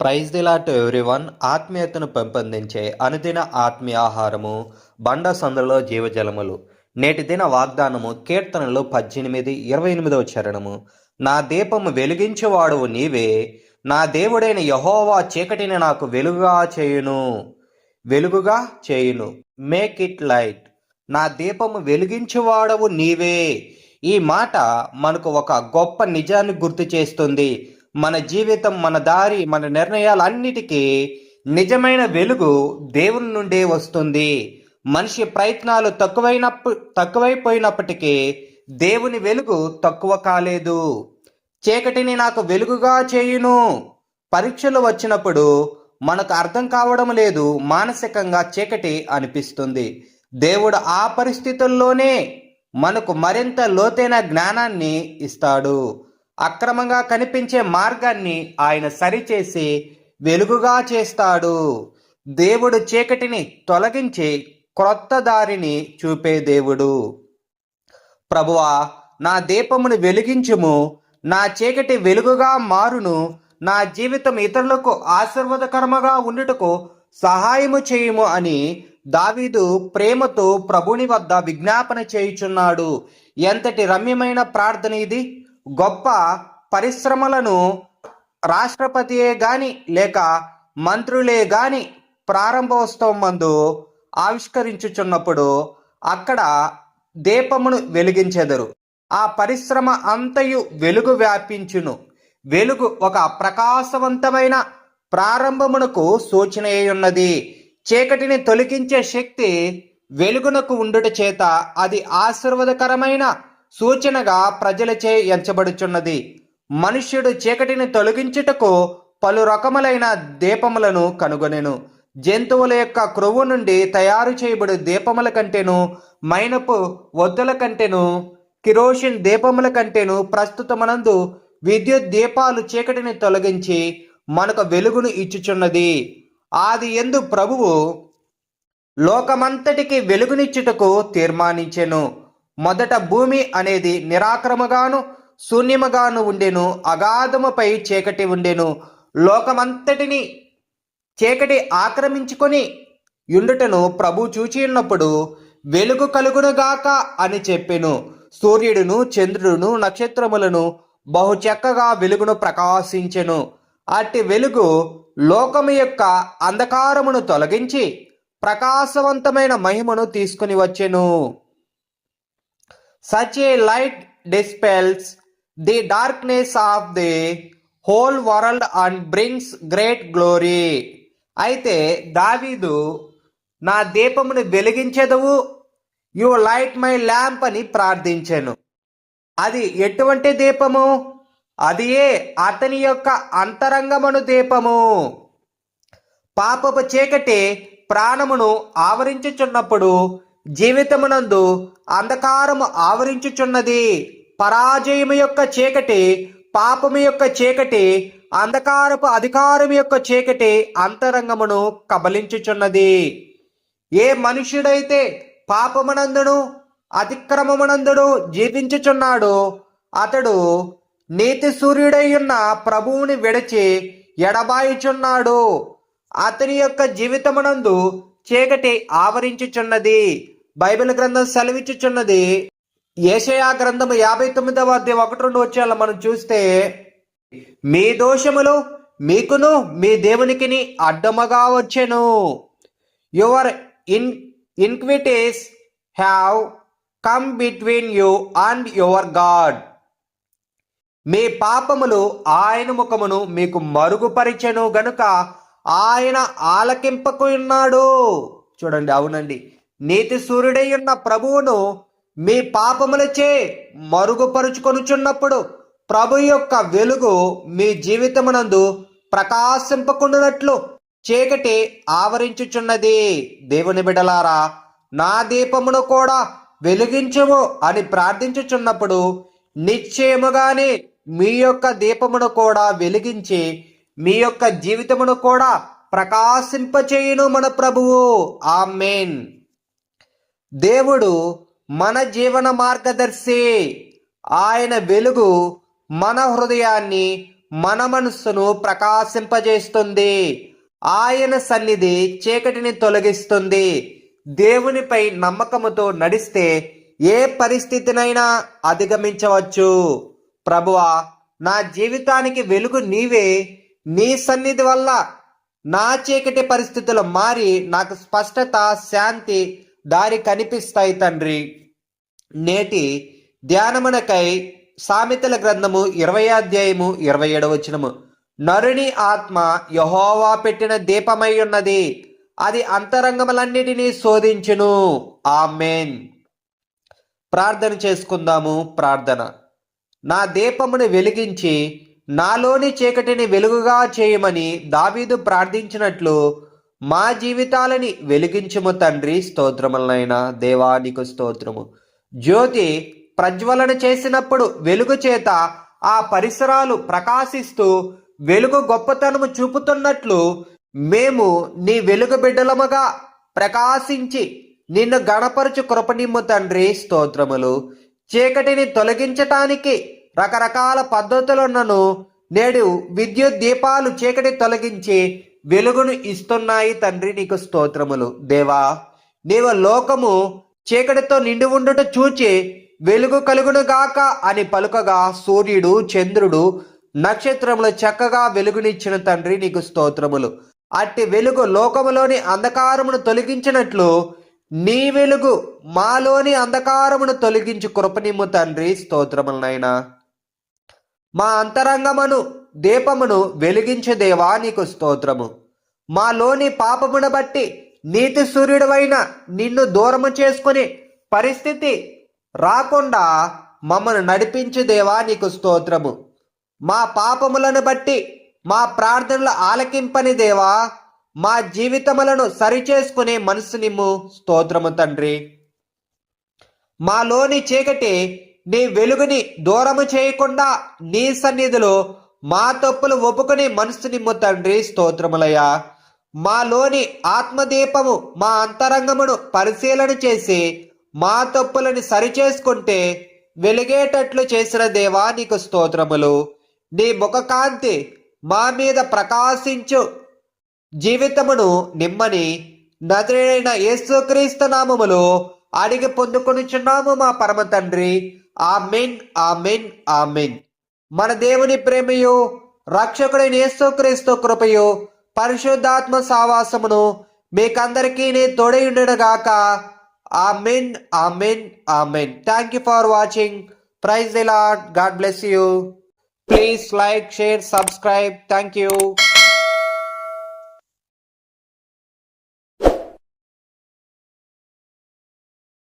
Praise దిలా to everyone ఆత్మీయతను పెంపొందించే అనుదిన ఆత్మీయ ఆహారము బండ సందులో జీవజలములు. నేటి దిన వాగ్దానము కీర్తనలు పద్దెనిమిది ఇరవై ఎనిమిదవ చరణము. నా దీపము వెలిగించేవాడువు నీవే నా దేవుడైన యహోవా చీకటిని నాకు వెలుగుగా చేయును. వెలుగుగా చేయును. మేక్ ఇట్ లైట్ నా దీపము వెలిగించువాడవు నీవే. ఈ మాట మనకు ఒక గొప్ప నిజాన్ని గుర్తు చేస్తుంది. మన జీవితం మన దారి మన నిర్ణయాలన్నిటికీ నిజమైన వెలుగు దేవుని నుండే వస్తుంది. మనిషి ప్రయత్నాలు తక్కువైనప్పు తక్కువైపోయినప్పటికీ దేవుని వెలుగు తక్కువ కాలేదు. చీకటిని నాకు వెలుగుగా చేయును. పరీక్షలు వచ్చినప్పుడు మనకు అర్థం కావడం లేదు. మానసికంగా చీకటి అనిపిస్తుంది. దేవుడు ఆ పరిస్థితుల్లోనే మనకు మరింత లోతైన జ్ఞానాన్ని ఇస్తాడు. అక్రమంగా కనిపించే మార్గాన్ని ఆయన సరిచేసి వెలుగుగా చేస్తాడు. దేవుడు చీకటిని తొలగించి క్రొత్త దారిని చూపే దేవుడు. ప్రభువా నా దీపమును వెలిగించుము. నా చీకటి వెలుగుగా మారును. నా జీవితం ఇతరులకు ఆశీర్వాదకరముగా ఉండుటకు సహాయము చేయుము అని దావీదు ప్రేమతో ప్రభుని వద్ద విజ్ఞాపన చేయుచున్నాడు. ఎంతటి రమ్యమైన ప్రార్థన ఇది? గొప్ప పరిశ్రమలను రాష్ట్రపతియే గాని లేక మంత్రులే గాని ప్రారంభోత్సవం మందు ఆవిష్కరించుచున్నప్పుడు అక్కడ దీపమును వెలిగించెదరు. ఆ పరిశ్రమ అంతయు వెలుగు వ్యాపించును. వెలుగు ఒక ప్రకాశవంతమైన ప్రారంభమునకు సూచన ఉన్నది చీకటిని తొలగించే శక్తి వెలుగునకు ఉండుట చేత అది ఆశీర్వదకరమైన సూచనగా ప్రజలచే ఎంచబడుచున్నది. మనుష్యుడు చీకటిని తొలగించుటకు పలు రకములైన దీపములను కనుగొనెను. జంతువుల యొక్క క్రొవ్వు నుండి తయారు చేయబడు దీపముల కంటేను మైనపు వద్దుల కంటేను కిరోషిన్ దీపముల కంటేను ప్రస్తుతమనందు విద్యుత్ దీపాలు చీకటిని తొలగించి మనకు వెలుగును ఇచ్చుచున్నది. ఆది ఎందు ప్రభువు లోకమంతటికి వెలుగునిచ్చుటకు తీర్మానించెను. మొదట భూమి అనేది నిరాక్రమగాను శూన్యముగాను ఉండెను అగాధముపై చీకటి ఉండెను. లోకమంతటిని చీకటి ఆక్రమించుకొని యుండుటను ప్రభు చూచి ఉన్నప్పుడు వెలుగు కలుగునుగాక అని చెప్పెను. సూర్యుడును చంద్రుడును నక్షత్రములను బహు చక్కగా వెలుగును ప్రకాశించెను. అట్టి వెలుగు లోకము యొక్క అంధకారమును తొలగించి ప్రకాశవంతమైన మహిమను తీసుకుని వచ్చెను. Such a light dispels the darkness of the whole world and brings great glory అయితే దావీదు నా దీపమును వెలిగించెదవు యు లైట్ మై ల్యాంప్ అని ప్రార్థించాను. అది ఎటువంటి దీపము? అది ఏ అతని యొక్క అంతరంగమును దీపము? పాపపు చీకటి ప్రాణమును ఆవరించుచున్నప్పుడు జీవితమునందు అంధకారము ఆవరించుచున్నది. పరాజయము యొక్క చీకటి పాపము యొక్క చీకటి అంధకారపు అధికారం యొక్క చీకటి అంతరంగమును కబలించుచున్నది. ఏ మనుష్యుడైతే పాపమునందును అతిక్రమమునందును జీవించుచున్నాడో అతడు నీతి సూర్యుడై ఉన్న ప్రభువుని విడిచి ఎడబాయిచున్నాడు. అతని యొక్క జీవితమునందు చీకటి ఆవరించుచున్నది. బైబిల్ గ్రంథం సెలవిచ్చుచున్నది. ఏషయా గ్రంథము యాభై తొమ్మిదవ అధ్యాయం ఒకటి రెండు వచ్చేలా మనం చూస్తే మీ దోషములు మీకును మీ దేవునికిని అడ్డముగా వచ్చెను. Your in iniquities have come between you and your God మీ పాపములు ఆయన ముఖమును మీకు మరుగుపరిచెను గనుక ఆయన ఆలకింపకున్నాడు చూడండి అవునండి. నీతి సూర్యుడై ఉన్న ప్రభువును మీ పాపములచే మరుగుపరుచుకొనుచున్నప్పుడు ప్రభు యొక్క వెలుగు మీ జీవితమునందు ప్రకాశింపకుండానట్లు చీకటి ఆవరించుచున్నది. దేవుని బిడలారా నా దీపమును కూడా వెలిగించుము అని ప్రార్థించుచున్నప్పుడు నిశ్చయముగానే మీ యొక్క దీపమును కూడా వెలిగించి మీ యొక్క జీవితమును కూడా ప్రకాశింపచేయును మన ప్రభువు. ఆమెన్. దేవుడు మన జీవన మార్గదర్శి. ఆయన వెలుగు మన హృదయాన్ని మన మనస్సును ప్రకాశింపజేస్తుంది. ఆయన సన్నిధి చీకటిని తొలగిస్తుంది. దేవునిపై నమ్మకముతో నడిస్తే ఏ పరిస్థితినైనా అధిగమించవచ్చు. ప్రభువా నా జీవితానికి వెలుగు నీవే. నీ సన్నిధి వల్ల నా చీకటి పరిస్థితులు మారి నాకు స్పష్టత శాంతి దారి కనిపిస్తాయి తండ్రి. నేటి ధ్యానమునకై సామెతల గ్రంథము ఇరవై అధ్యాయము ఇరవై ఏడవచనము నరుని ఆత్మ యహోవా పెట్టిన దీపమై ఉన్నది అది అంతరంగములన్నిటినీ శోధించును. ఆ మేన్ ప్రార్థన చేసుకుందాము ప్రార్థన. నా దీపమును వెలిగించి నాలోని చీకటిని వెలుగుగా చేయమని దావీదు ప్రార్థించినట్లు మా జీవితాలని వెలిగించుము తండ్రి స్తోత్రములనైనా దేవానికి స్తోత్రము. జ్యోతి ప్రజ్వలన చేసినప్పుడు వెలుగు చేత ఆ పరిసరాలు ప్రకాశిస్తూ వెలుగు గొప్పతనము చూపుతున్నట్లు మేము నీ వెలుగు బిడ్డలముగా ప్రకాశించి నిన్ను గణపరచు కృపణిమ్ము తండ్రి స్తోత్రములు. చీకటిని తొలగించటానికి రకరకాల పద్ధతులున్నను నేడు విద్యుత్ దీపాలు చీకటి తొలగించి వెలుగును ఇస్తున్నాయి తండ్రి నీకు స్తోత్రములు. దేవా నీవు లోకము చీకటితో నిండి ఉండుట చూచి వెలుగు కలుగును గాక అని పలుకగా సూర్యుడు చంద్రుడు నక్షత్రములు చక్కగా వెలుగునిచ్చిన తండ్రి నీకు స్తోత్రములు. అట్టి వెలుగు లోకములోని అంధకారమును తొలగించినట్లు నీ వెలుగు మాలోని అంధకారమును తొలగించి కృపనిమ్ము తండ్రి స్తోత్రములనైనా మా అంతరంగమును దీపమును వెలిగించే దేవా నీకు స్తోత్రము. మాలోని పాపమును బట్టి నీతి సూర్యుడవైన నిన్ను దూరము చేసుకుని పరిస్థితి రాకుండా మమ్మను నడిపించు దేవా నీకు స్తోత్రము. మా పాపములను బట్టి మా ప్రార్థనలు ఆలకింపని దేవా మా జీవితములను సరిచేసుకునే మనసు నిమ్ము స్తోత్రము తండ్రి. మాలోని చీకటి నీ వెలుగుని దూరము చేయకుండా నీ సన్నిధిలో మా తప్పులు ఒప్పుకుని మనసు నిమ్ము తండ్రి స్తోత్రములయ్యా. మాలోని ఆత్మదీపము మా అంతరంగమును పరిశీలన చేసి మా తప్పులను సరిచేసుకుంటే వెలిగేటట్లు చేసిన దేవా నీకు స్తోత్రములు. నీ ముఖకాంతి మా మీద ప్రకాశించు జీవితమును నిమ్మని నదుడైన యేసుక్రీస్తు నామములో అడిగి పొందుకొనిచున్నాము మా పరమ తండ్రి. Amen amen amen. మన దేవుని ప్రేమయు రక్షకుడైన యేసుక్రీస్తు కృపయు పరిశుద్ధాత్మ సావాసమును మీకందరికీ నే ఆ amen amen amen. Thank you for watching praise the lord God bless you please like share subscribe thank you